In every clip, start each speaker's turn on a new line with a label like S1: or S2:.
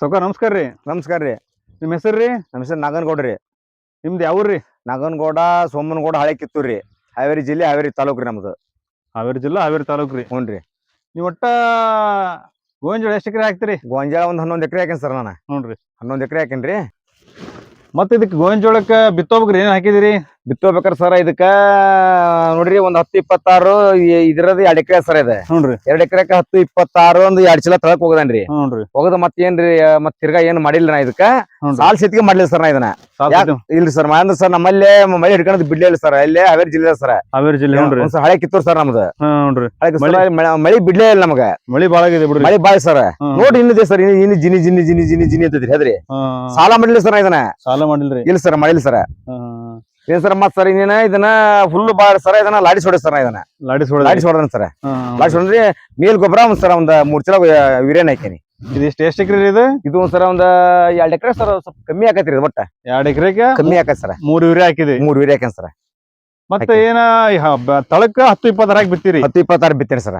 S1: ಸೌಕರ್ ನಮಸ್ಕಾರ ರೀ.
S2: ನಮಸ್ಕಾರ ರೀ.
S1: ನಿಮ್ಮ ಹೆಸರು ರೀ?
S2: ನಮ್ಮ ಹೆಸರು ನಾಗನಗೌಡ ರೀ.
S1: ನಿಮ್ದು ಯಾವ್ರಿ
S2: ನಾಗನಗೌಡ ಸೋಮನಗೌಡ ಹಳೆ ಕಿತ್ತೂರು ರೀ. ಹಾವೇರಿ ಜಿಲ್ಲೆ ಹಾವೇರಿ ತಾಲೂಕು ರೀ ನಮ್ದು.
S1: ಹಾವೇರಿ ಜಿಲ್ಲಾ ಹಾವೇರಿ ತಾಲೂಕು ರೀ.
S2: ಹ್ಞೂ ರೀ.
S1: ನೀವು ಒಟ್ಟ ಗೋಂಜಾಳ ಎಷ್ಟು ಎಕರೆ ಹಾಕ್ತೀರಿ?
S2: ಗೋಂಜಾಳ ಒಂದು ಹನ್ನೊಂದು ಎಕರೆ ಹಾಕೇನಿ ಸರ್ ನಾನು.
S1: ಹ್ಞೂ ರೀ.
S2: ಹನ್ನೊಂದು ಎಕರೆ ಹಾಕೇನಿ ರೀ.
S1: ಮತ್ತೆ ಇದಕ್ಕೆ ಗೋವಿನ ಜೋಳಕ್ಕೆ ಬಿತ್ತೋಬೇಕ್ರಿ ಏನು ಹಾಕಿದಿರಿ?
S2: ಬಿತ್ತೋಬೇಕಾರೆ ಸರ್ ಇದಕ್ಕ ನೋಡ್ರಿ ಒಂದ್ ಹತ್ತು ಇಪ್ಪತ್ತಾರು ಇದ್ರದ್ದು ಎರಡ್ ಎಕರೆ ಸರ್ ಇದೆ
S1: ನೋಡ್ರಿ
S2: ಎರಡ್ ಎಕರೆಕ ಹತ್ತು ಇಪ್ಪತ್ತಾರು ಒಂದು ಎರಡ್ ಚೀಲ ತಳಕ್ ಹೋಗದನ್ರಿ
S1: ನೋಡ್ರಿ
S2: ಹೋಗದ ಮತ್ ಮತ್ತೇನ್ರಿ ಮತ್ ತಿರ್ಗಾ ಏನ್ ಮಾಡಿಲ್ಲ ನಾ ಇದಕ್ಕ ಸಾಲ್ ಸಿತ್ತಿಗೆ ಮಾಡ್ಲಿಲ್ಲ ಸರ್ ನಾ ಇದನ್ನ ಇಲ್ರಿ ಸರ್ ಅಂದ್ರೆ ಸರ್ ನಮ್ಮಲ್ಲೇ ಮಳೆ ಹಿಡ್ಕೊಂಡ್ ಬಿಡ್ಲಿಲ್ಲ ಸರ್ ಇಲ್ಲೇ ಹಾವೇರಿ ಜಿಲ್ಲೆ ಸರ್
S1: ಹಾವೇರಿ ಜಿಲ್ಲೆ
S2: ಹಳೆ ಕಿತ್ತೂರ್ ಸರ್ ನಮ್ದು
S1: ಮಳಿ-
S2: ಬಿಡ್ಲೇ ಇಲ್ಲ ನಮಗ
S1: ಮಳಿ ಬಾಳ ಆಗಿದೆ ಬಿಡ್ರಿ
S2: ಮಳಿ ಬಾಳ ಸರ್. ನೋಡಿ ಇನ್ನಿದೆ ಸರ್ ಇನ್ನು ಜಿನಿ ಜಿನಿ ಜಿನಿ ಜಿನಿ ಜಿನಿ ಅಂತದ್ರಿ ಅದ್ರಿ ಸಾಲ ಮಾಡಿಲ್ಲ ಸರ್ ಇದನ್ನ
S1: ಸಾಲ ಮಾಡಿಲ್ರಿ
S2: ಇಲ್ಲ ಸರ್ ಮಾಡಿಲ್ಲ ಸರ್ ಏನ್ ಸರ್ ಮತ್ ಸರ್ ಇನ್ನೇನ ಇದನ್ನ ಫುಲ್ ಬಾಳ್ ಸರ ಇದನ್ನ ಲಾಡಿ ಹೊಡೆ ಸರ್ ಇದನ್ನ?
S1: ಲಾಡಿಸ್ ಹೊಡೆದ್ರಿ?
S2: ಲಾಡಿ ಹೊಡೆದನ್ ಸರ್. ಲಾಡಿ ಹೊಡೆದ್ರಿ ಮೇಲ್ ಗೊಬ್ಬರ ಒಂದ್ ಸರ್ ಒಂದ್ ಮೂರ್ ಚಲ ವೀರ್ಯನ್ ಹಾಕೇನಿ
S1: ಇದು ಎಷ್ಟ್ ಎಕರೆ ಇದು?
S2: ಇದು ಒಂದ್ ಸರ ಒಂದ್ ಎರಡ್ ಎಕರೆ ಸರ್ ಸ್ವಲ್ಪ ಕಮ್ಮಿ ಆಕತ್ರಿ ಒಟ್ಟ.
S1: ಎರಡ್ ಎಕರೆ
S2: ಕಮ್ಮಿ ಆಕತ್ ಸರ್.
S1: ಮೂರ್ ವೀರ ಹಾಕಿದ್ರಿ
S2: ಮೂರ್ ವೀರ ಹಾಕೇನ್ ಸರ್.
S1: ಮತ್ತೆ ಏನ ತಳಕ ಹತ್ತು ಇಪ್ಪತ್ತಾರ ಬಿತ್ತೀರಿ?
S2: ಹತ್ತು ಇಪ್ಪತ್ತಾರ ಬಿತ್ತೀರಿ ಸರ್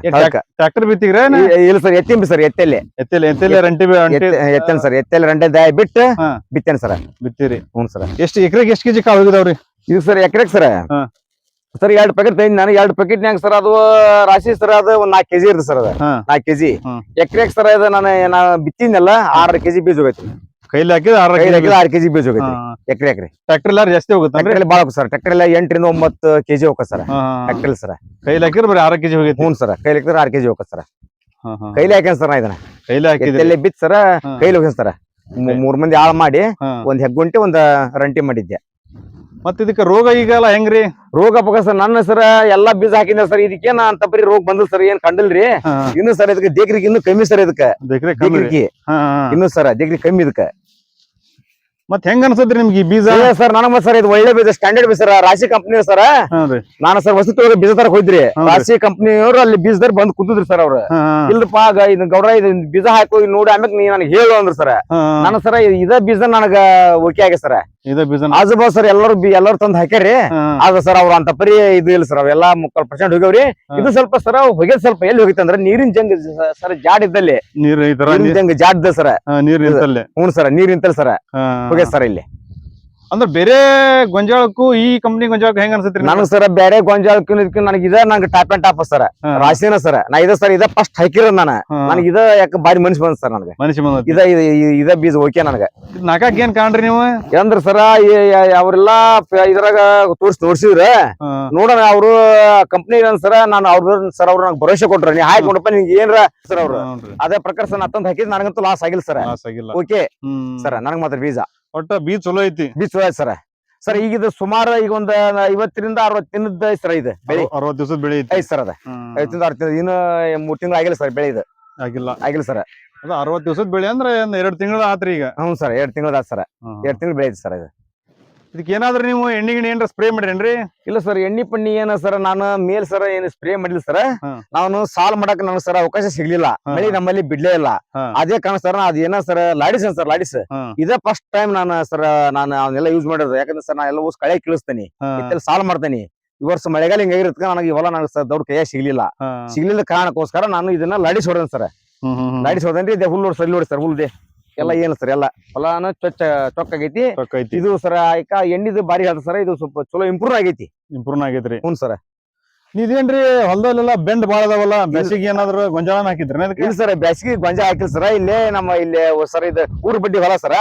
S1: ಟ್ರಾಕ್ಟರ್ ಬಿತ್ತಿಗ್ರೆ
S2: ಇಲ್ಲ ಸರ್ ಎತ್ತಿಂಬಿ ಸರ್ ಎತ್ತೆಲ್ಲಿ.
S1: ಎತ್ತಲ್ಲಿ ಎತ್ತಲ್ಲಿ ರಂಟಿ
S2: ಎತ್ತಲ್ ಸರ್ ಎತ್ತಲ್ಲಿ ರಂಟೆ ದಾಯ ಬಿಟ್ಟು. ಬಿತ್ತೇನೆ ಸರ್.
S1: ಬಿತ್ತೀರಿ.
S2: ಹ್ಞೂ ಸರ್.
S1: ಎಷ್ಟು ಎಕರೆಗೆ ಎಷ್ಟು ಕೆಜಿ ಕಾಳು ಹೋಗಿದಾವ್ರಿ?
S2: ಇದು ಸರ್ ಎಕರೆಗೆ ಸರ್. ಸರ್ ಎರಡು ಪ್ಯಾಕೆಟ್ ತಂದ್ ನಾನು ಎರಡು ಪ್ಯಾಕೆಟ್ ಸರ್ ಅದು ರಾಶಿ ಸರ್ ಅದು ಒಂದ್ ನಾಲ್ಕು ಕೆಜಿ ಇರ್ತದೆ ಸರ್ ಅದು. ನಾಲ್ಕು ಕೆಜಿ. ಎಕರೆಗೆ ಸರ್ ಅದು ನಾನು ನಾ ಬಿತ್ತಿದ್ನಲ್ಲ ಆರು ಕೆಜಿ ಬೀಜ ಹೋಗೈತಿ
S1: ಕೈಲಿ ಹಾಕಿದ್ರೆ ಆರ
S2: ಐದು ಹಾಕಿದ್ರೆ ಆರು ಕೆಜಿ ಬೀಜ ಹೋಗೈತಿ ಎಕರೆ ಎಕರೆ.
S1: ಟ್ರ್ಯಾಕ್ಟರ್ ಎಲ್ಲ ಜಾಸ್ತಿ ಹೋಗುತ್ತಂದ್ರೆ
S2: ಬಾಳ ಹೋಗುತ್ತೆ ಸರ್. ಟ್ರ್ಯಾಕ್ಟರ್ ಎಲ್ಲ ಎಂಟರಿಂದ ಒಂಬತ್ತು ಕೆಜಿ ಹೋಗ ಸರ್. Tractor sir.
S1: ಕೈಲಿ ಹಾಕಿದ್ರೆ ಬರೀ ಆರ್ ಕೆಜಿ ಹೋಗುತ್ತೆ?
S2: ಹ್ಞೂ ಸರ್. ಕೈಲಿ ಹಾಕಿದ್ರೆ ಆರು ಕೆಜಿ ಹೋಗುತ್ತೆ ಸರ್. ಕೈಲಿ ಹಾಕ್ಯಾನ ಸರ್ ನಾ ಇದನ್ನ.
S1: ಕೈಲಿ ಹಾಕಿ
S2: ಎತ್ತಲ್ಲಿ ಬಿತ್ ಸರ್. ಕೈಲಿ ಹೋಗ್ಯಾನ ಸರ್. ಮೂರ್ ಮಂದಿ ಆಳ್ ಮಾಡಿ ಒಂದು ಒಂದು ಒಂದ್ ರಂಟಿ ಮಾಡಿದ್ದೆ.
S1: ಮತ್ತ ಇದಕ್ಕೆ ರೋಗ ಈಗಲ್ಲ ಹೆಂಗ್ರಿ?
S2: ರೋಗ ಪಕ್ಕ ಸರ್ ನನ್ನ ಹೆಸರ ಎಲ್ಲಾ ಬೀಜ ಹಾಕಿದ್ದೆ ಸರ್ ನಾ ಅಂತ ಬರೀ ರೋಗ ಬಂದ್ ಸರ್ ಏನ್ ಕಂಡಲ್ರಿ? ಇನ್ನು ಸರ್ ಇದಕ್ಕೆ ದೇಕ್ರಿಗೆ ಇನ್ನು ಕಮ್ಮಿ ಸರ್ ಇದಕ್ಕೆ. ದೇಕ್ರಿಗೆ. ಇನ್ನು ಸರ್ ದೇಕ್ರಿ ಕಮ್ಮಿ ಇದಕ್ಕೆ.
S1: ಮತ್ ಹೆಂಗ ಅನ್ಸತ್ರಿ ನಿಮ್ಗೆ ಈ ಬೀಜ?
S2: ಸರ್ ನನಗ ಸರ್ ಇದು ಒಳ್ಳೆ ಬೀಜ ಸ್ಟ್ಯಾಂಡರ್ಡ್ ಬೀಜ ಸರ್ ರಾಶಿ ಕಂಪ್ನಿ ಸರ್. ನಾನು ಸರ್ ವಸತಿ ಒಳಗೆ ಬೀಜ ತರ ಹೋಯ್ದ್ರಿ. ರಾಶಿ ಕಂಪ್ನಿಯವರು ಅಲ್ಲಿ ಬೀಜದಾರ ಬಂದ್ ಕುಂತಿದ್ರಿ ಸರ್ ಅವ್ರು. ಇಲ್ರಪ್ಪ ಇದ್ ಗೌಡ್ರ ಇದು ಬೀಜ ಹಾಕೋ ನೋಡಿ ಆಮ್ಯಾಗ ನೀ ನನಗೆ ಹೇಳು ಅಂದ್ರ ಸರ್. ನಾನು ಸರ್ ಇದ ಬೀಜ ನನಗ ಓಕೆ ಆಗ ಸರ್.
S1: ಇದ ಬೀಜ
S2: ಆಜು ಬಾಜು ಸರ್ ಎಲ್ಲರೂ ಬಿ- ಎಲ್ಲರೂ ತಂದ್ ಹಾಕ್ಯಾರಿ ಆಗ ಸರ್ ಅವ್ರ ಅಂತ ಪರಿ ಇದು ಇಲ್ಲ ಸರ್ ಅವೆಲ್ಲ ಮುಕ್ಕಾಲ್ ಪರ್ಸೆಂಟ್ ಹೋಗ್ಯಾವ್ರಿ. ಇದು ಸ್ವಲ್ಪ ಸರ್ ಹೋಗ್ಯದ ಸ್ವಲ್ಪ ಎಲ್ಲಿ ಹೋಗಿತ್ತು ಅಂದ್ರೆ ನೀರಿನ ಜಂಗ್ ಸರ್ ಜಾಡ್ ಇದ್ದಲ್ಲಿ.
S1: ನೀರ್
S2: ಜಂಗ್ ಜಾಡ್ ಸರ್.
S1: ನೀರ್ ನಿಂತಲ್ಲೇ.
S2: ಹ್ಞೂ ಸರ್ ನೀರ್ ನಿಂತಲ್ ಸರ್. ಹೋಗ್ಯದ ಸರ್ ಇಲ್ಲಿ.
S1: ಅಂದ್ರ ಬೇರೆ ಗೊಂಜಾಳಕ್ಕೂ ಈ ಕಂಪ್ನಿ ಗೊಂಜಾಳಕ್ಕೂ ಹೆಂಗ್ ಅನ್ಸತ್ರಿ
S2: ನನಗೆ ಸರ್ ಬೇರೆ ಗೊಂಜಾಳಕ್ಕೂ ಇದಕ್ಕೂ ನನಗೆ ಇದ ನಂಗೆ ಟಾಪ್ ಅಂಡ್ ಟಾಪ್ ಸರ್. ರಾಶಿನ ಸರ್. ನಾ ಇದ ಸರ್ ಇದ ಫಸ್ಟ್ ಹಾಕಿರೋದ್ ನಾನು. ನನಗೆ ಇದ ಯಾಕೆ ಬಾರಿ ಮನ್ಸ್ ಬಂದ್ ಸರ್ ನನಗೆ.
S1: ಮನುಷ್ಯ ಬಂದ
S2: ಇದ ಇದ ಇದ ಬೀಜ ಓಕೆ ನನಗೆ.
S1: ನಾಕಾಕ್ ಏನ್ ಕಾಣ್ರಿ ನೀವು?
S2: ಏನಂದ್ರ ಸರ ಅವ್ರೆಲ್ಲಾ ಪ- ಇದ್ರಾಗ ತೋರ್ಸ್ ತೋರ್ಸಿದ್ರ.
S1: ಹಾ.
S2: ನೋಡೋಣ ಅವ್ರು ಕಂಪ್ನಿ ಸರ ನಾನು ಅವ್ರ ಸರ್ ಅವ್ರು ನಂಗೆ ಭರೋಸೆ ಕೊಟ್ರ. ನೀ ಹಾಕಿ ನೋಡಪ್ಪ ನಿಂಗೆ ಏನ್ರ ಸರ್ ಅವ್ರು.
S1: ಹ್ಞೂನ್ರಿ.
S2: ಅದೇ ಪ್ರಕಾರ ಸರ್ ನಾ ತಂದ್ ಹಾಕಿದ್ ನನಗಂತೂ ಲಾಸ್ ಆಗಿಲ್ಲ ಸರ್.
S1: ಲಾಸ್ ಆಗಿಲ್ಲ.
S2: ಓಕೆ.
S1: ಹ್ಮ್.
S2: ಸರ್ ನನಗ್ ಮಾತ್ರ ಬೀಜ.
S1: ಒಟ್ಟ ಬೀಚ್ ಚಲೋ ಐತಿ.
S2: ಬೀಜ ಚಲೋ ಸರ್. ಸರ್ ಈಗ ಇದು ಸುಮಾರು ಈಗ ಒಂದ್ ಐವತ್ತರಿಂದ ಅರವತ್ತು ದಿನದ ಸರ್ ಇದು ಬೆಳೆ.
S1: ಅರವತ್ ದಿವಸದ ಬೆಳೆ ಐತಿ.
S2: ಐತ್ ಸರ್ ಅದ.
S1: ಅರ್ಥ
S2: ಐವತ್ತಿಂದ ಅರವತ್ತು ಇನ್ನು ಮೂರ್ ತಿಂಗಳು ಆಗಿಲ್ಲ ಸರ್ ಬೆಳೆ ಇದೆ.
S1: ಆಗಿಲ್ಲ.
S2: ಆಗಿಲ್ಲ ಸರ್.
S1: ಅದ ಅರವತ್ ದಿವಸದ ಬೆಳೆ ಅಂದ್ರೆ ಎರಡು ತಿಂಗಳ ಆತ್ರಿ ಈಗ.
S2: ಹ್ಞೂ ಸರ್ ಎರಡ್ ತಿಂಗಳದ ಸರ್.
S1: ಎರಡು
S2: ಎರಡ್ ತಿಂಗಳು ಬೆಳೆ ಐತಿ ಸರ್ ಇದು.
S1: ಇದಕ್ಕೆ ಏನಾದ್ರೂ ನೀವು ಎಣ್ಣೆ ಗಿಣ್ಣೆ ಏನ್ರ ಸ್ಪ್ರೇ ಮಾಡಿರೇನ್ರಿ?
S2: ಇಲ್ಲ ಸರ್ ಎಣ್ಣೆ ಪಣ್ಣಿ ಏನ ಸರ್ ನಾನು ಮೇಲ್ ಸರ ಏನು ಸ್ಪ್ರೇ ಮಾಡಿಲ್ಲ ಸರ್. ನಾನು ಸಾಲ್ ಮಾಡಕ್ ನನಗೆ ಸರ್ ಅವಕಾಶ ಸಿಗ್ಲಿಲ್ಲ. ಮಳಿ ನಮ್ಮಲ್ಲಿ ಬಿಡ್ಲೇ ಇಲ್ಲ. ಅದೇ ಕಾರಣ ಸರ್ ಏನ ಸರ್ ಲಾಡಿಸ್ ಸರ್ ಲಾಡಿಸ್. ಇದೇ ಫಸ್ಟ್ ಟೈಮ್ ನಾನು ಸರ್ ನಾನು ಅವನ್ನೆಲ್ಲ ಯೂಸ್ ಮಾಡಿರೋದು. ಯಾಕಂದ್ರೆ ಸರ್ ನಾ ಎಲ್ಲ ಊಸ್ ಕಳೆ ಕಿಳಿಸ್ತೇನೆ.
S1: ಹಾ,
S2: ಇತ್ತಲ್ಲಿ ಸಾಲ್ ಮಾಡ್ತೇನೆ. ಈ ವರ್ಷ ಮಳೆಗಾಲ ಹಿಂಗಾಗಿರತ್ಕ ನನಗೆ ಹೊಲ ನನಗೆ ಸರ್ ದೊಡ್ಡ ಕೈಯಾಗ ಸಿಗ್ಲಿಲ್ಲ. ಸಿಗ್ಲಿಲ್ಲ ಕಾರಣಕ್ಕೋಸ್ಕರ ನಾನು ಇದನ್ನ ಲಾಡಿಸ್ ಹೊಡೆದ್ ಸರ್. ಲಾಡಿಸ್ ಹೊಡೆದ್ರಿ ಇದೆ ಹುಲ್ಲು ಸರ್ ನೋಡಿ ಸರ್ ಹುಲ್ದೆ. ಎಲ್ಲ ಏನು ಸರ್ ಎಲ್ಲ ಹೊಲಾನು ಚೊಚ್ಚ ಚೊಕ್ಕಾಗೈತಿ.
S1: ಆಗೈತಿ
S2: ಇದು ಸರ್ ಈಗ ಎಣ್ಣಿದು ಬಾರಿ ಹೇಳ್ತ ಸರ್ ಇದು ಸ್ವಲ್ಪ ಚಲೋ ಇಂಪ್ರೂವ್ ಆಗೈತಿ.
S1: ಇಂಪ್ರೂವ್ ಆಗೈತ್ರಿ.
S2: ಹ್ಞೂ ಸರ್.
S1: ಇದೇನ್ರಿ ಹೊಲದಲ್ಲೆಲ್ಲ ಬೆಂಡ್ ಬಾಳ ಅದಾವಲ್ಲ ಬೇಸಿಗೆ ಏನಾದ್ರು ಗೊಂಜಾಳ ಹಾಕಿದ್ರಿ
S2: ಇಲ್ಲ ಸರ್ ಬ್ಯಾಸಿಗೆ ಗೊಂಜಾಳ ಹಾಕಿಲ್ಲ ಸರ್ ಇಲ್ಲೇ ನಮ್ಮ ಇಲ್ಲಿ ಸರ್ ಇದು ಊರ್ ಬಡ್ಡಿ ಹೊಲ ಸರ್.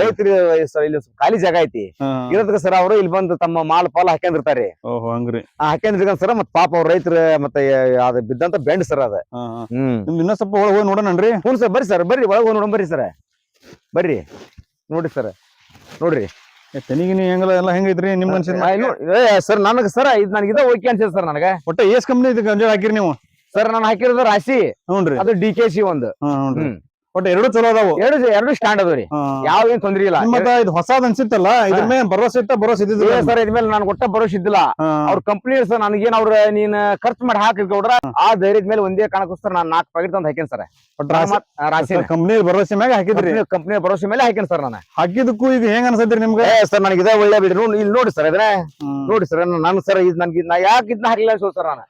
S2: ರೈತರಿ ಸರ್ ಇಲ್ಲಿ ಖಾಲಿ ಜಾಗ ಐತಿ.
S1: ಇರತಕ್ಕ
S2: ಇರೋದಕ್ಕೆ ಸರ್ ಅವರು ಇಲ್ಲಿ ಬಂದು ತಮ್ಮ ಮಾಲ್ ಪಾಲ್
S1: ಹಾಕೊಂಡಿರ್ತಾರೆ ಹಂಗ್ರಿ.
S2: ಸರ್ ಮತ್ ಪಾಪ ಅವ್ರ ರೈತರು ಮತ್ತೆ ಅದ ಬಿದ್ದಂತ ಬೆಂಡ್ ಸರ್ ಅದ.
S1: ಹಾ, ಹಾ.
S2: ಹ್ಮ್.
S1: ನಿಮ್ದು ಇನ್ನೂ ಸ್ವಲ್ಪ ಒಳಗೆ ಹೋಗಿ ನೋಡೋಣನ್ರಿ?
S2: ಹ್ಞೂ ಸರ್ ಬರ್ರಿ ಸರ್ ಬರ್ರಿ ಒಳಗೆ ನೋಡೋಣ ಬರ್ರಿ ಸರ್. ಬರ್ರಿ. ನೋಡ್ರಿ ಸರ್ ನೋಡ್ರಿ.
S1: ತೆನಿಗಿನಿ ಹೆಂಗಲ್ಲ ಎಲ್ಲ ಹೆಂಗೈತ್ರಿ ನಿಮ್ ಏ
S2: ಸರ್ ನನಗೆ ಸರ್ ಇದು ನನಗೆ ಇದ ಓಕೆ ಅನ್ಸಿದೆ ಸರ್ ನನಗೆ.
S1: ಒಟ್ಟ ಎಸ್ ಕಂಪ್ನಿ ಇದು ಗೊಂಜಾಳ ಹಾಕಿರಿ ನೀವು?
S2: ಸರ್ ನಾನು ಹಾಕಿರೋದು ರಾಶಿ.
S1: ಹ್ಞೂನ್ರಿ.
S2: ಅದು ಡಿ ಕೆ ಸಿ ಒಂದು.
S1: ಹ್ಞೂ
S2: ಹ್ಮ್.
S1: ಒಟ್ಟ ಎರಡು ಚಲೋ ಅದಾವು.
S2: ಎರಡು ಎರಡು ಸ್ಟ್ಯಾಂಡ್ ಅದಾವ್ರಿ. ಯಾವ ಏನ್ ತೊಂದ್ರೆ ಇಲ್ಲ.
S1: ನಿಮ್ಮತ್ತ ಇದು ಹೊಸಾದ್ ಅನ್ಸಿತ್ತಲ್ಲ ಇದ್ರ ಮೇಲೆ ಭರವಸೆ ಇತ್ತ ಭರವಸೆ ಇದ್ದಿದ್ದಿಲ್ಲ
S2: ಸರ್ ಇದ್ಮೇಲೆ ನಾನು ಕೊಟ್ಟ ಭರೋಸೆ ಇದ್ದಿಲ್ಲ. ಅವ್ರ ಕಂಪ್ನಿ ಸರ್ ನನಗೇನ್ ಅವ್ರ ನೀನ್ ಖರ್ಚು ಮಾಡಿ ಹಾಕಿದ್ಕೊಡ್ರ ಆ ಧೈರ್ಯದ ಮೇಲೆ ಒಂದೇ ಕಾರಣಕ್ಕೋಸ್ಕರ ನಾನ್ ನಾಲ್ಕು ಪ್ಯಾಕೆಟ್ ತಂದು ಹಾಕೇನ್ ಸರ್.
S1: ರಾಶಿ- ಕಂಪ್ನಿ ಭರವಸೆ ಮೇಲೆ ಹಾಕಿದ್ರಿ.
S2: ಕಂಪ್ನಿ ಭರೋಸೆ ಮೇಲೆ ಹಾಕೇನ್ ಸರ್ ನಾನು.
S1: ಹಾಕಿದಕ್ಕೂ ಇದು ಹೆಂಗ್ ಅನ್ಸತ್ರಿ ನಿಮ್ಗೆ?
S2: ಸರ್ ನನಗೆ ಇದೇ ಒಳ್ಳೆ ಬಿಡ್ರಿ. ಇಲ್ಲಿ ನೋಡಿ ಸರ್ ಇದ್ರೆ ನೋಡಿ ಸರ್ ನಾನು ಸರ್ ಇದು ನನ್ಗೆ ನಾ ಯಾಕೆ ಇದನ್ನ ಹಾಕ್ಲಿಲ್ಲ ಸರ್ ನಾನು.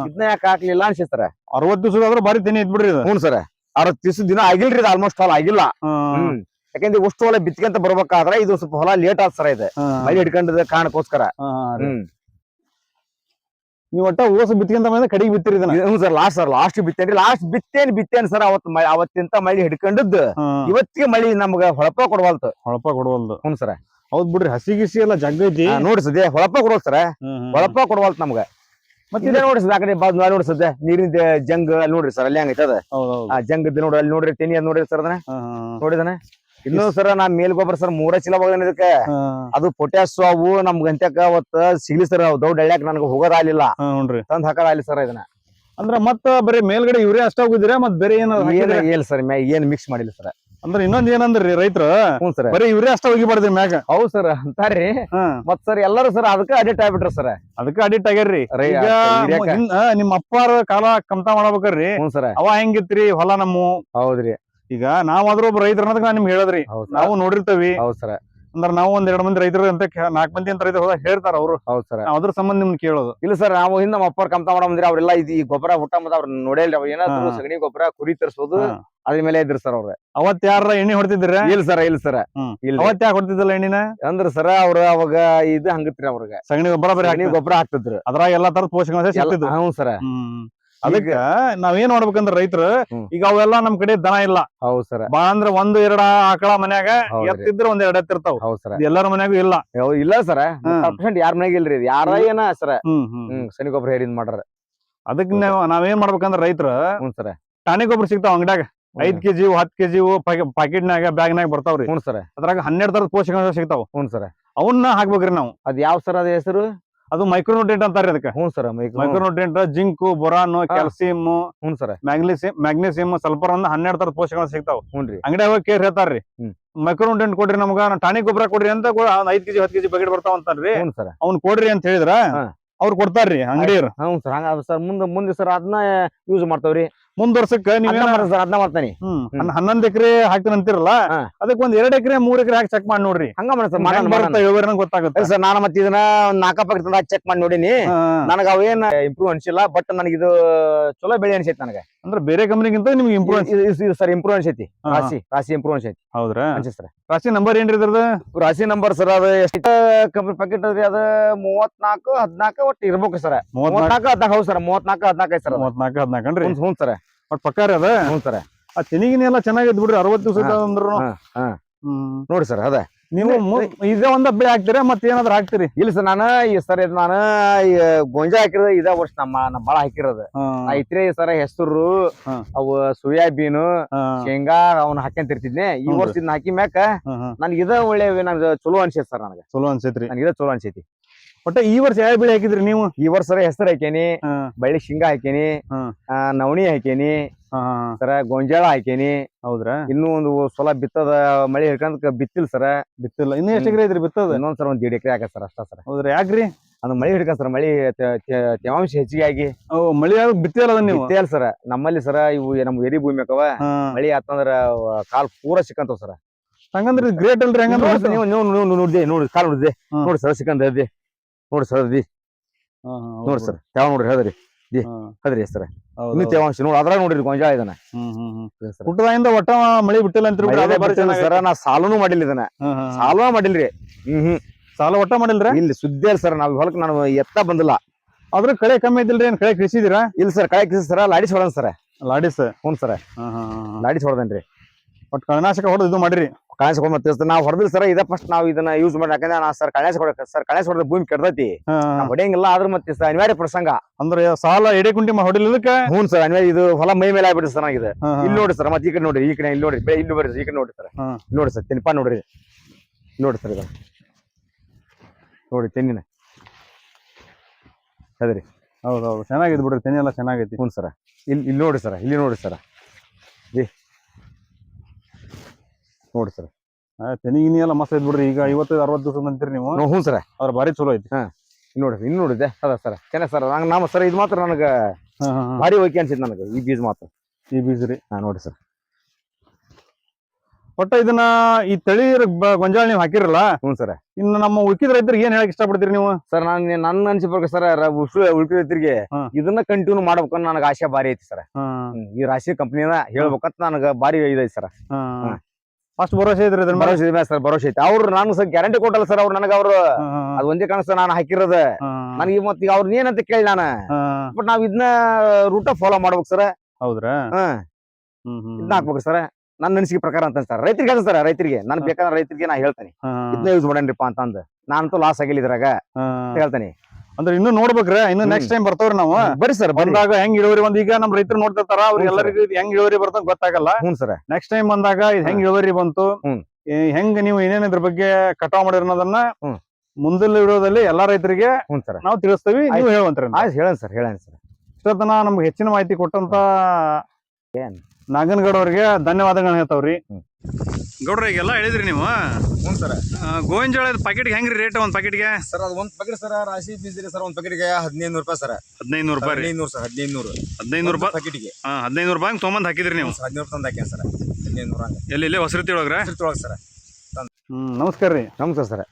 S1: ಇದ್ನ
S2: ಇದನ್ನ ಯಾಕೆ ಹಾಕ್ಲಿಲ್ಲ ಅನ್ಸಿ ಸರ್.
S1: ಅರವತ್ತು ದಿವಸ ಆದ್ರೂ ಬಾರಿ ತಿನ್ನಿ ಇದ್ಬಿಡ್ರಿ ಇದು.
S2: ಹ್ಞೂ ಸರ್. ಅರವತ್ತು ದಿವಸ ದಿನ ಆಗಿಲ್ರಿ ಇದು ಆಲ್ಮೋಸ್ಟ್ ಆಲ್ ಆಗಿಲ್ಲ. ಹ್ಮ್. ಯಾಕಂದ್ರೆ ಅಷ್ಟು ಹೊಲ ಬಿತ್ಕೊಂತ ಬರ್ಬೇಕಾದ್ರೆ ಇದು ಸ್ವಲ್ಪ ಹೊಲ ಲೇಟ್ ಆದ್ ಸರ ಇದೆ. ಮಳೆ ಹಿಡ್ಕೊಂಡದ ಕಾರಣಕ್ಕೋಸ್ಕರ. ಹ್ಮ್.
S1: ನೀವ್ ಒಟ್ಟ ಓಸ ಬಿತ್ಕೊಂತ ಬಂದ್ರೆ ಕಡಿಗೆ ಬಿತ್ತಿರಿ
S2: ಹ್ಞೂ ಸರ್ ಲಾಸ್ಟ್ ಸರ್ ಲಾಸ್ಟ್ ಬಿತ್ತೇನ್ರಿ. ಲಾಸ್ಟ್ ಬಿತ್ತೇನ್ ಬಿತ್ತೇನ್ ಸರ್ ಅವತ್ ಅವತ್ತಿಂತ ಮಳಿ ಹಿಡ್ಕೊಂಡದ್ದು ಇವತ್ತಿಗೆ ಮಳಿ ನಮ್ಗ ಹೊಳಪ ಕೊಡವಲ್ತು.
S1: ಹೊಳಪ ಕೊಡವಲ್ದು.
S2: ಹ್ಞೂ ಸರ್.
S1: ಹೌದ್ ಬಿಡ್ರಿ ಹಸಿ ಗಿಸಿ ಎಲ್ಲ ಜಗ್ಗೈತಿ.
S2: ನೋಡಿ ಸದ್ಯ ಹೊಳಪ ಕೊಡೋಲ್ ಸರ್. ಹೊಳಪ ಕೊಡವಲ್ತು ನಮ್ಗ. ಮತ್ತೆ ಇದೇ ನೋಡ್ರಿ ಸರ್ ಆ ಕಡೆ ಬಾಜು ನೋಡ್ರಿ ಸದ್ಯ ನೀರಿನ ಜಂಗ್ ಅಲ್ಲಿ ನೋಡ್ರಿ ಸರ್ ಅಲ್ಲಿ ಹಂಗೈತೆ ಅದ. ಆ ಜಂಗ್ ನೋಡ್ರಿ ಅಲ್ಲಿ ನೋಡ್ರಿ ತೆನಿ ಅದ್ ನೋಡ್ರಿ ಸರ್ ಅದನ್ನ. ನೋಡಿದನ? ಇನ್ನು ಸರ್ ನಾ ಮೇಲ್ ಗೊಬ್ಬರ ಸರ್ ಮೂರ ಚೀಲ ಹೋಗದನ ಇದಕ್ಕೆ. ಅದು ಪೊಟ್ಯಾಸ್ ಅವು ನಮ್ ಗಂಟೆಕ ಅವತ್ತ ಸಿಗ್ಲಿ ಸರ್ ದೊಡ್ಡ ದೌಡ್ ಎಳ್ಯಾಕ ನನಗೆ ಹೋಗೋದಾಗ್ಲಿಲ್ಲ
S1: ಹುನ್ರಿ.
S2: ತಂದ್ ಹಾಕೋದಾಗ್ಲಿ ಸರ್ ಇದನ್ನ.
S1: ಅಂದ್ರ ಮತ್ತ ಬರೀ ಮೇಲ್ಗಡೆ ಇವ್ರೇ ಅಷ್ಟ ಹೋಗಿದ್ರೆ ಮತ್ ಬೇರೆ ಏನಾದ್ರು
S2: ಏನ್ ಸರ್ ಏನ್ ಮಿಕ್ಸ್ ಮಾಡಿಲ್ಲ ಸರ್.
S1: ಅಂದ್ರ ಇನ್ನೊಂದ್ ಏನಂದ್ರಿ ರೈತರು?
S2: ಹ್ಞೂ ಸರ್.
S1: ಬರೀ ಇವ್ರೇ ಅಷ್ಟ ಹೋಗಿಬಾರ್ದ್ರಿ ಮ್ಯಾಗ.
S2: ಹೌದ್ ಸರ್ ಅಂತಾರ್ರಿ.
S1: ಹಾ.
S2: ಮತ್ ಸರ್ ಎಲ್ಲರೂ ಸರ್ ಅದಕ್ಕ ಅಡಿಟ್ ಆಗ್ಬಿಟ್ರಿ ಸರ್.
S1: ಅದಕ್ಕ ಅಡಿಟ್ ಆಗ್ಯಾರ್ರಿ.
S2: ರೈ
S1: ಈಗ
S2: ಹಿಡ್ಯಾಕ.
S1: ಹಿಂದ್- ಆ, ನಿಮ್ ಅಪ್ಪಾರ ಕಾಲ ಕಮ್ತಾ ಮಾಡ್ಬೇಕ್ರಿ
S2: ಹ್ಞೂ ಸರ್.
S1: ಅವ ಹೆಂಗಿತ್ರಿ ಹೊಲ ನಮ್ಮ.
S2: ಹೌದ್ರಿ.
S1: ಈಗ ನಾವಾದ್ರೂ ಒಬ್ಬ ರೈತರ ಅನ್ನೋದಕ್ಕ ನಾ ನಿಮ್ಗೆ ಹೇಳದ್ರಿ.
S2: ಹೌದ್ ಸರ್.
S1: ನಾವು ನೋಡಿರ್ತೇವಿ.
S2: ಹೌದ್ ಸರ್.
S1: ಅಂದ್ರ ನಾವು ಒಂದ್ ಎರಡು ಮಂದಿ ರೈತರು ಅಂತ ನಾಲ್ಕ್ ಮಂದಿ ಅಂತ ರೈತರು ಹೇಳ್ತಾರ ಅವ್ರು.
S2: ಹೌದ್ ಸರ್.
S1: ಅದ್ರ ಸಂಬಂಧ ನಿಮ್ಗೆ ಕೇಳೋದು.
S2: ಇಲ್ಲ ಸರ್ ನಾವು ಹಿಂದ ನಮ್ಮ ಅಪ್ಪರ್ ಕಮ್ತಾ ಮಾಡೋ ಬಂದ್ರೆ ಅವ್ರೆಲ್ಲ ಇದು ಈ ಗೊಬ್ಬರ ಹುಟ್ಟ ಮತ್ತ ಅವ್ರ ನೋಡೇಲ್ರಿ ಅವ್ರು ಏನಾದ್ರು ಸಗಣಿ ಗೊಬ್ಬರ ಕುರಿ ತರಿಸೋದು. ಅದ್ರ ಮೇಲೆ ಇದ್ರಿ ಸರ್ ಅವ್ರ.
S1: ಅವತ್ ಯಾರ ಎಣ್ಣೆ ಹೊಡ್ತಿದ್ರ
S2: ಇಲ್ಲ ಸರ್ ಇಲ್ಲ ಸರ್.
S1: ಹ್ಮ್.
S2: ಇಲ್ಲ
S1: ಅವತ್ ಯಾಕೆ ಹೊಡ್ತಿದ್ದಲ್ಲ ಎಣ್ಣಿನ?
S2: ಅಂದ್ರ ಸರ್ ಅವ್ರ ಅವಾಗ ಇದು ಹಂಗತ್ರಿ ಅವ್ರಿಗೆ.
S1: ಸಗಣಿ ಗೊಬ್ಬರ ಬರೀ.
S2: ಗೊಬ್ಬರ ಹಾಕ್ತಿದ್ರು.
S1: ಅದ್ರಾಗ ಎಲ್ಲಾ ತರದ ಪೋಷಕಾಂಶ
S2: ಹ್ಞೂ ಸರ್.
S1: ಹ್ಮ್. ಅದಕ್ಕ ನಾವೇನ್ ಮಾಡ್ಬೇಕಂದ್ರ ರೈತರು
S2: ಹ್ಮ್.
S1: ಈಗ ಅವೆಲ್ಲಾ ನಮ್ ಕಡೆ ದನ ಇಲ್ಲ.
S2: ಹೌದ್ ಸರ್.
S1: ಬಾ ಅಂದ್ರ ಒಂದ್ ಎರಡ ಆಕಳ ಮನ್ಯಾಗ. ಎತ್ತಿದ್ರ ಒಂದ್ ಎರಡ್ ಎತ್ತಿರ್ತಾವ.
S2: ಹೌದ್ ಸರ್.
S1: ಎಲ್ಲಾರ ಮನ್ಯಾಗೂ ಇಲ್ಲ.
S2: ಇಲ್ಲ ಸರ್.
S1: ಹ್ಮ್.
S2: ಪರ್ಸೆಂಟ್ ಯಾರ ಮನ್ಯಾಗ ಇಲ್ರಿ. ಯಾರ ಏನ ಸರ್?
S1: ಹ್ಮ್ ಹ್ಮ್
S2: ಹ್ಮ್. ಸಗಣಿ ಗೊಬ್ಬರ ಹೇಳಿದ್ ಮಾಡ್ರ.
S1: ಅದಕ್ ನಾವ್ ನಾವೇನ್ ಮಾಡ್ಬೇಕಂದ್ರ ರೈತರು
S2: ಹ್ಞೂ ಸರ್.
S1: ಟಾಣಿ ಗೊಬ್ಬರ ಸಿಗ್ತಾವ ಅಂಗಡ್ಯಾಗ. ಐದ್ ಕೆಜಿ ಹತ್ ಕೆಜಿ ಪಾಕೆಟ್ನಾಗ ಬ್ಯಾಗ್ನಾಗ ಬರ್ತಾವ್ರಿ.
S2: ಹ್ಞೂ ಸರ್.
S1: ಅದ್ರಾಗ ಹನ್ನೆರಡ್ ತರದ ಪೋಷಕಾಂಶ ಸಿಗ್ತಾವ.
S2: ಹ್ಞೂ ಸರ್.
S1: ಅವನ್ನ ಹಾಕ್ಬೇಕ್ರಿ ನಾವು.
S2: ಅದ್ ಯಾವ ಸರ್ ಅದ ಹೆಸರು?
S1: ಅದು ಮೈಕ್ರೋನ್ಯೂಟ್ರಿಯೆಂಟ್ ಅಂತಾರೆ ಅದಕ್ಕೆ.
S2: ಹ್ಞೂ sir
S1: micronutrient zinc boron calcium
S2: ಹ್ಞೂ ಸರ್.
S1: ಮ್ಯಾಗ್ನೀಸಿಯಂ ಮ್ಯಾಗ್ನೀಸಿಯಂ ಸಲ್ಫರ್ ಅಂದ ಹನ್ನೆರಡು ತರದ ಪೋಷಕಗಳು ಸಿಗ್ತಾವ.
S2: ಹ್ಞೂ
S1: ಅಂಗಡಿ ಹೋಗಿ ಕೇರ್ ಹೇಳ್ತಾರ್ರಿ.
S2: ಹ್ಮ್.
S1: ಮೈಕ್ರೋನ್ಯೂಟ್ರಿಯೆಂಟ್ ಕೊಡ್ರಿ ನಮಗ ಟಾನಿಕ್ ಗೊಬ್ಬರ ಕೊಡ್ರಿ ಅಂತ ಐದು ಒಂದ್ ಐದ್ ಕೆಜಿ ಹತ್ತು ಕೆಜಿ ಬಕೆಟ್ ಬರ್ತಾವ ಅಂತಾರ್ರಿ.
S2: ಹ್ಞೂ ಸರ್.
S1: ಅವ್ನ್ ಕೊಡ್ರಿ ಅಂತ ಹೇಳಿದ್ರ. ಅವ್ರು ಕೊಡ್ತಾರ್ರಿ ಅಂಗಡಿಯವ್ರು.
S2: ಹ್ಞೂ ಸರ್ ಹಂಗ ಸರ್ ಮುಂದೆ ಮುಂದೆ ಸರ್ ಅದನ್ನ ಯೂಸ್ ಮಾಡ್ತಾವ್ರಿ.
S1: ಮುಂದ್ ವರ್ಷಕ್ಕೆ
S2: ಅದನ್ನ
S1: ನೀವೇನ
S2: ಮಾಡ್ತಾನೆ
S1: ಹ್ಮ್
S2: ಹ್ಮ್.
S1: ಹನ್- ಹನ್ನೊಂದ್ ಎಕರೆ ಹಾಕ್ತೀನಿ ಅಂತಿರಲ್ಲ. ಅದಕ್ಕೆ ಒಂದ್ ಎರಡ್ ಎಕರೆ ಮೂರ್ ಎಕರೆ ಹಾಕಿ ಚೆಕ್ ಮಾಡಿ ನೋಡ್ರಿ.
S2: ಹಂಗ ಮಾಡಿ ಸರ್
S1: ಹೆಂಗ್
S2: ಮಾಡೋಣ
S1: ಬರುತ್ತೆ ಇಳುವರಿ ಗೊತ್ತಾಗುತ್ತೆ.
S2: ಸರ್ ನಾನು ಮತ್ತೆ ಇದನ್ನ ನಾಲ್ಕ ಪಾಕೆಟ್ ಚೆಕ್ ಮಾಡಿ ನೋಡಿನಿ. ನನಗ ಅವೇನ್ ಇಂಪ್ರೂವ್ ಅನ್ಸಿಲ್ಲ ಬಟ್ ನನಗೆ ಇದು ಚಲೋ ಬೆಳೆ ಅನ್ಸೈತಿ ನನಗೆ.
S1: ಅಂದ್ರೆ ಬೇರೆ ಕಂಪನಿಗಿಂತ ನಿಮ್ಗೆ ಇಂಪ್ರೂವ್
S2: ಸರ್ ಇಂಪ್ರೂವ್ ಅನ್ಸೈತಿ. ರಾಶಿ ರಾಶಿ ಇಂಪ್ರೂವ್ ಅನ್ಸೈತಿ.
S1: ಹೌದ್ರಾ?
S2: ಅನ್ಸೈತಿ
S1: ರಾಶಿ ನಂಬರ್ ಏನ್ರಿ ಇದ್ರದ
S2: ರಾಶಿ ನಂಬರ್ ಸರ್ ಅದು ಎಷ್ಟ ಕಂಪ್ನಿ ಪ್ಯಾಕೆಟ್ ಅದ್ರಿ ಅದ ಮೂವತ್ನಾಲ್ಕು ಹದ್ನಾಲ್ಕು ಒಟ್ಟು ಇರ್ಬೇಕು ಸರ್.
S1: ಮೂವತ್ನಾಲ್ಕು?
S2: ಮೂವತ್ನಾಲ್ಕು ಹದ್ನಾಲ್ಕು ಹೌದು ಸರ್ ಮೂವತ್ನಾಲ್ಕು ಹದ್ನಾಲ್ಕು ಐತಿ ಸರ್
S1: ಮೂವತ್ನಾಲ್ಕು ಹದ್ನಾಲ್ಕನ್ರಿ?
S2: ಹ್ಞೂ ಹ್ಞೂ ಸರ್.
S1: ಬಟ್ ಪಕ್ಕ ರೀ ಅದ?
S2: ಹ್ಞೂ ಸರ್.
S1: ಆ ತೆನಿಗಿನ ಎಲ್ಲ ಚೆನ್ನಾಗಿದ್ ಬಿಡ್ರಿ ಅರವತ್ತು ದಿವಸ. ಅಂದ್ರು
S2: ನೋಡಿ ಸರ್ ಅದೇ.
S1: ನೀವು ಇದೇ ಒಂದ ಬೆಳೆ ಹಾಕ್ತೀರಾ ಮತ್ತೆ ಏನಾದ್ರು ಹಾಕ್ತೀರಿ?
S2: ಇಲ್ಲ ಸರ್ ನಾನು ಈ ಸರ್ ಇದು ನಾನು ಈ ಗೊಂಜಾ ಹಾಕಿರೋದು ಇದೇ ವರ್ಷ ನಮ್ಮ ನಮ್ಮ ಬಾಳ ಹಾಕಿರೋದು. ಐತ್ರಿ ಸರ ಹೆಸರು. ಅವು ಸೋಯಾಬೀನ್ ಶೇಂಗಾ ಅವ್ನ ಹಾಕ್ಯಂತಿರ್ತಿದ್ನೆ. ಈ ವರ್ಷ ಇದನ್ನ ಹಾಕಿ ಮ್ಯಾಕ. ನನ್ಗೆ ಇದ ಒಳ್ಳೆ ನನ್ಗೆ ಚಲೋ ಅನ್ಸೈತಿ ಸರ್ ನನಗೆ.
S1: ಚಲೋ ಅನ್ಸೈತ್ರಿ.
S2: ನನ್ಗೆ ಇದ ಚಲೋ ಅನ್ಸೈತಿ.
S1: ಒಟ್ಟ ಈ ವರ್ಷ ಯಾವ ಬೆಳೆ ಹಾಕಿದ್ರಿ ನೀವು?
S2: ಈ ವರ್ಷ ಸರ ಹೆಸರು ಹಾಕೇನಿ ಬಳ್ಳಿ ಶೇಂಗಾ ಹಾಕೇನಿ ನವಣಿ ಹಾಕೇನಿ ಸರ ಗೊಂಜಾಳ ಹಾಕೇನಿ
S1: ಹೌದ್ರಾ?
S2: ಇನ್ನೂ ಒಂದು ಸಲ ಬಿತ್ತದ ಮಳಿ ಹಿಡ್ಕೊಂಡ್ ಬಿತ್ತಿಲ್ಲ ಸರ.
S1: ಬಿತ್ತಿಲ್ಲ. ಇನ್ನು ಎಷ್ಟು ಎಕರೆ ಐತ್ರಿ ಬಿತ್ತದ?
S2: ಇನ್ನೊಂದ್ ಸರ ಒಂದ್ ಎರಡು ಎಕರೆ ಹಾಕ ಸರ್ ಅಷ್ಟ ಸರ.
S1: ಹೌದ್ರಿ? ಯಾಕ್ರಿ?
S2: ಅದು ಮಳಿ ಹಿಡ್ಕೊಂಡ್ ಸರ್ ಮಳಿ ತೇವಾಂಶ ಹೆಚ್ಚಿಗೆ ಆಗಿ.
S1: ಮಳಿ ಬಿತ್ತಿಲ್ಲ ನೀವು?
S2: ಬಿತ್ತೇಲ್ ಸರ. ನಮ್ಮಲ್ಲಿ ಸರ ಇವು ನಮ್ ಎರಿ ಭೂಮಿ
S1: ಹಾಕವ
S2: ಮಳಿ ಆತಂದ್ರ ಕಾಲ್ ಪೂರ ಸಿಕ್ಕಂತವ್ ಸರ್.
S1: ಹಂಗಂದ್ರೆ ಗ್ರೇಟ್ ಅಲ್ರಿ ಹಂಗಂದ್ರೆ
S2: ನೀವು ನೀವು ನೀವು ನೋಡಿದೆ ನೋಡಿ ಕಾಲ್ ನೋಡಿದೆ. ನೋಡಿ ಸರ್ ಸಿಕ್ಕಂದ ಅದಿ ನೋಡಿ ಸರ್ ದಿ.
S1: ಹಾ, ಹಾ,
S2: ನೋಡಿ
S1: ಬಿಡು.
S2: ಸರ್ ಯಾವ ನೋಡ್ರಿ ಹೇಳ್ರಿ.
S1: ದಿ.
S2: ಹದ್ರಿ ಸರ್. ಇನ್ನು. ತೇವಾಂಶ ನೋಡಿ ಅದ್ರಾಗ ನೋಡ್ರಿ ಗೊಂಜಾಳ ಇದನ್ನ.
S1: ಹುಟ್ಟದಾಗಿಂದ ಒಟ್ಟ ಮಳಿ ಬಿಟ್ಟಿಲ್ಲ ಅಂತೀರಿ
S2: ಸರ್ ನಾ ಸಾಲನು ಮಾಡಿಲ್ಲ ಇದನ್ನ. ಸಾಲ. ಮಾಡಿಲ್ರಿ. ಹ್ಮ್ ಹ್ಮ್.
S1: ಸಾಲ ಒಟ್ಟ ಮಾಡಿಲ್ರಿ?
S2: ಇಲ್ಲಿ ಸುದ್ದಿ ಅಲ್ಲ ಸರ್ ನಾವ್ ಹೊಲಕ್ ನಾನು ಎತ್ತ ಬಂದಿಲ್ಲ.
S1: ಅದ್ರ ಕಳೆ ಕಮ್ಮಿ ಐತಿಲ್ರಿ ಏನ್ ಕಳೆ ಕೃಷಿದಿರಾ?
S2: ಇಲ್ಲ ಸರ್ ಕಳೆ ಕಿಸಿ ಸರ ಲಾಡಿಸ್ ಹೊಡನ್ ಸರ್.
S1: ಲಾಡಿಸ್
S2: ಹ್ಞೂ ಸರ್. ಲಾಡಿಸ್ ಹೊಡೆದನ್ರಿ
S1: ಒಟ್ಟು ಕಳೆನಾಶಕ ಹೊಡೆದು ಇದು ಮಾಡ್ರಿ.
S2: ಕಾಣಿಸ್ಕೊಂಡ್ ನಾವು ಹೊಡೆದಿಲ್ಲ ಸರ್ ಇದ ಫಸ್ಟ್ ನಾವು ಇದನ್ನ ಯೂಸ್ ಮಾಡಿ ಯಾಕಂದ್ರೆ ನಾ ಸರ್ ಕಳ್ಯಾಸ ಸರ್ ಕಳ್ಯಾಸ ಹೊಡೆದ ಭೂಮಿ ಕೆಡ್ತೈತಿ ಹೊಡೆಯಂಗಿಲ್ಲ ಆದ್ರ ಮತ್ತೆ ಸರ್ ಅನಿವಾರ್ಯ ಪ್ರಸಂಗ.
S1: ಅಂದ್ರೆ ಸಾಲ ಎಡೆ ಕುಂಟಿ ಹೊಡಿಲಿಕ್ಕೆ
S2: ಹ್ಞೂ ಸರ್ ಅನಿವಾರ್ಯ ಇದು ಹೊಲ ಮೈ ಮೇಲೆ ಆಗ್ಬಿಟ್ಟು ಸರ್
S1: ಆಗಿದೆ.
S2: ಇಲ್ಲಿ ನೋಡಿ ಸರ್ ಮತ್ತೆ ಈ ಕಡೆ ನೋಡ್ರಿ ಈ ಕಡೆ ಇಲ್ಲಿ ನೋಡಿ ಇಲ್ಲಿ ಬರ್ರಿ ಈ ಕಡೆ ನೋಡ್ರಿ ಸರ್ ನೋಡಿ ಸರ್ ತಿನ್ಪ ನೋಡ್ರಿ. ನೋಡಿ ಸರ್ ಇದು. ನೋಡಿ ತೆನ್ನಿನ ಅದ್ರಿ.
S1: ಹೌದೌದು ಹೌದು ಚೆನ್ನಾಗಿದೆ ಬಿಡ್ರಿ ತೆನೆ ಎಲ್ಲ ಚೆನ್ನಾಗೈತಿ.
S2: ಹ್ಞೂ ಸರ್ ಇಲ್ಲಿ ಇಲ್ಲಿ ನೋಡಿ ಸರ್ ಇಲ್ಲಿ ನೋಡಿ ಸರ್ ಈ ನೋಡಿ ಸರ್.
S1: ತೆನಿ ಗಿನಿ ಎಲ್ಲ ಮಸ್ತ್ ಐತ್ ಬಿಡ್ರಿ. ಈಗ ಐವತ್ತೈದು ಅರವತ್ತು ದಿವಸ ಅಂತೀರಿ ನೀವು?
S2: ಹ್ಞೂ ಸರ್.
S1: ಅವ್ರ ಭಾರಿ ಚಲೋ ಐತಿ.
S2: ಇಲ್ಲಿ ನೋಡಿ ಇನ್ನು ನೋಡಿದೆ ಅದ ಸರ್. ಚೆನ್ನಾಗಿ ಸರ್. ನಂಗೆ ನಮ್ಮ ಸರ್ ಇದು ಮಾತ್ರ ನನಗೆ
S1: ಹಾ, ಹಾ, ಹಾ.
S2: ಭಾರಿ ಓಕೆ ಅನ್ಸಿತ್ತು ನನಗೆ ಈ ಬೀಜ ಮಾತ್ರ.
S1: ಈ ಬೀಜ ರೀ.
S2: ಹಾಂ ನೋಡಿ ಸರ್.
S1: ಒಟ್ಟ ಇದನ್ನ ಈ ತಳಿ ಗೊಂಜಾಳ ನೀವು ಹಾಕಿರಲ್ಲ?
S2: ಹ್ಞೂ ಸರ್.
S1: ಇನ್ನು ನಮ್ಮ ಉಳ್ಕಿದ ರೈತರಿಗೆ ಏನ್ ಹೇಳಕ್ ಇಷ್ಟಪಡ್ತೀರಿ ನೀವು?
S2: ಸರ್ ನಾನು ನನ್ನ ಅನ್ಸಿಪ್ರಕಾರ ಸರ್ ಉಳ್ಕಿದ ರೈತರಿಗೆ
S1: ಹಾ.
S2: ಇದನ್ನ ಕಂಟಿನ್ಯೂ ಮಾಡ್ಬೇಕಂತ ನನಗೆ ಆಶೆ ಭಾರಿ ಐತಿ ಸರ್.
S1: ಹಾ,
S2: ಈ ರಾಶಿ ಕಂಪ್ನಿನ ಹೇಳ್ಬೇಕಂತ ನನಗೆ ಭಾರಿ ಇದೈತಿ ಸರ್.
S1: ಹಾ.
S2: ಹಾ.
S1: ಅಷ್ಟ್ ಭರೋಸೆ ಇದ್ರಿ ಇದ್ರ ಮೇಲೆ?
S2: ಭರೋಸೆ ಇದೆ ಸರ್ ಭರೋಸೆ ಐತೆ. ಅವ್ರು ನಾನು ಸರ್ ಗ್ಯಾರಂಟಿ ಕೊಟ್ಟಲ್ಲ ಸರ್ ಅವ್ರು ನನಗೆ ಅವ್ರು ಅದ್ ಒಂದೇ ಕಾಣಿಸ್ತ ನಾನು ಹಾಕಿರೋದ. ನನಗೆ ಮತ್ತೆ ಅವ್ರನ್ನ ಏನಂತ ಕೇಳಿ ನಾನು. ಬಟ್ ನಾವ್ ಇದನ್ನ ರೂಟ ಫಾಲೋ ಮಾಡ್ಬೇಕು ಸರ್.
S1: ಹೌದ್ರಾ?
S2: ಹ್ಮ್ ಇದನ್ನ ಹಾಕ್ಬೇಕು ಸರ್. ನನ್ನ ಅನಿಸಿಕೆ ಪ್ರಕಾರ ಅಂತ ಸರ್. ರೈತರಿಗೆ ಅದ ಸರ್ ರೈತರಿಗೆ. ನನ್. ಬೇಕಾದ್ರೆ ರೈತರಿಗೆ ನಾ ಹೇಳ್ತೇನೆ. ಇದನ್ನ ಯೂಸ್ ಮಾಡೇನ್ರಿಪ್ಪ ಅಂತಂದ್. ನಾನಂತೂ ಲಾಸ್ ಆಗಿಲ್ಲ ಇದ್ರಾಗ. ಹೇಳ್ತೇನೆ.
S1: ಅಂದ್ರೆ ಇನ್ನು ನೋಡ್ಬೇಕ್ರ ಇನ್ನು ನೆಕ್ಸ್ಟ್ ಟೈಮ್ ಬರ್ತಾವ್ರಿ ನಾವು.
S2: ಬರ್ರಿ ಸರ್ ಬಂದಾಗ
S1: ಹೆಂಗ್ ಇಳುವರಿ ಒಂದ್ ಈಗ ನಮ್ ರೈತರು ನೋಡ್ತಿರ್ತಾರ ಅವ್ರ
S2: ಹ್ಞೂ sir.
S1: ಎಲ್ಲರಿಗೂ ಇದು ಹೆಂಗ್ ಇಳುವರಿ ಬರ್ತಂತ ಗೊತ್ತಾಗಲ್ಲ.
S2: ಹ್ಞೂ ಸರ್.
S1: ನೆಕ್ಸ್ಟ್ ಟೈಮ್ ಬಂದಾಗ ಇದು ಹೆಂಗ್ ಇಳುವರಿ ಬಂತು. ಹೆಂಗ್ ನೀವು ಏನೇನ್ ಇದ್ರ ಬಗ್ಗೆ ಕಟಾವ್ ಮಾಡಿರ ಅನ್ನೋದನ್ನ
S2: ಇಡೋದಲ್ಲಿ
S1: ಮುಂದಿನ ವಿಡಿಯೋದಲ್ಲಿ ಎಲ್ಲಾ ರೈತರಿಗೆ ನಾವು ತಿಳಿಸ್ತೀವಿ ನೀವು ಹೇಳುವಂತ್ರಿ
S2: ಹೇಳೇನ್ ಸರ್ ಹೇಳನ್ ಸರ್.
S1: ಇಷ್ಟೊತ್ತನ ನಮ್ಗೆ ಹೆಚ್ಚಿನ ಮಾಹಿತಿ ಕೊಟ್ಟಂತ? ನಾಗನಗೌಡ ಅವ್ರಿಗೆ ಧನ್ಯವಾದಗಳನ್ನ ಹೇಳ್ತಾವ್ರಿ. ಗೌಡ್ರ ಈಗೆಲ್ಲ ಹೇಳಿದ್ರಿ ನೀವು?
S3: ಹ್ಞೂ ಸರ್.
S1: ಗೋವಿನ ಜೋಳದ ಪ್ಯಾಕೆಟ್ಗೆ ಹೆಂಗ್ರಿ ರೇಟ್ ಒಂದ್ ಪ್ಯಾಕೆಟ್ಗೆ
S3: ಸರ್ ಅದು ಒಂದು ಪ್ಯಾಕೆಟ್ ಸರ್ ರಾಶಿ ಬೀಜ ರೀ ಸರ್ ಒಂದು ಪ್ಯಾಕೆಟ್ಗೆ ಹದಿನೈದು ರೂಪಾಯಿ ಸರ್.
S1: ಹದಿನೈದು ನೂರು ರೂಪಾಯಿ
S3: ಹದಿನೈದು ನೂರು ಸರ್ ಹದಿನೈದು ನೂರು
S1: ಹದಿನೈದು ರೂಪಾಯಿ?
S3: ಪ್ಯಾಕೆಟ್ಗೆ
S1: ಹಾಂ ಹದಿನೈದು ರೂಪಾಯಿ ತೊಗೊಂಬಂದು ಹಾಕಿದ್ರಿ ನೀವು?
S3: ಹದಿನೈದು ರೂಪಾಯಿ ತಂದು ಹಾಕ್ಯಾನ ಸರ್ ಹದಿನೈದು ನೂರ
S1: ಎಲ್ಲಿ ಇಲ್ಲೇ
S3: ಹೊಸರು ತಿಳಗ್ರ ಸರ್.
S1: ಹ್ಞೂ ನಮಸ್ಕಾರ ರೀ.
S2: ನಮಸ್ಕಾರ ಸರ್.